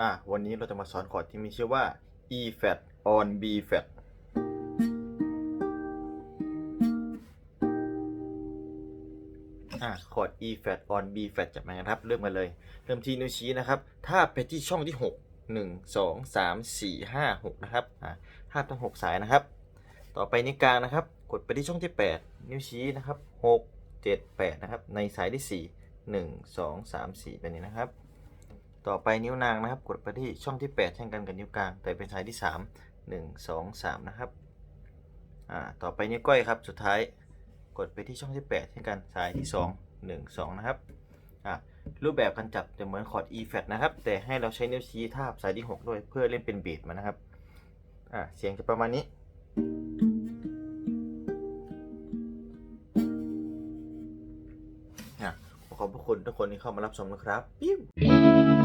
อะวันนี้เราจะมาสอนคอร์ดที่มีชื่อว่า E flat on B flat อะคอร์ด E flat on B flat จะมาครับ เริ่มกันเลย เริ่มที่นิ้วชี้นะครับ ถ้าไปที่ช่องที่ 6 1 2 3 4 5 6 นะครับ อะทาทั้ง 6 สายนะครับ ต่อไปนิ้วกลางนะครับ กดไปที่ช่องที่ 8 นิ้วชี้นะครับ 6 7 8 นะครับ ในสายที่ 4 1 2 3 4แบบนี้นะครับ ต่อไปนิ้วนางนะครับ กดไปที่ช่องที่ 8 เช่นกันกับนิ้วกลาง แต่เป็นสายที่ 3 1 2 3 นะครับอ่าต่อไปนิ้วก้อยครับสุดท้ายกดไปที่ช่องที่ 8 เช่นกันสายที่ 2 1 2 นะครับอ่ารูปแบบการจับจะเหมือนคอร์ด E flat นะครับ แต่ให้เราใช้นิ้วชี้ทาบสายที่ 6 ด้วยเพื่อเล่นเป็นเบสมันนะครับอ่าเสียงจะประมาณนี้อะขอขอบพระคุณทุกคนที่เข้ามารับชมนะครับปิ้ว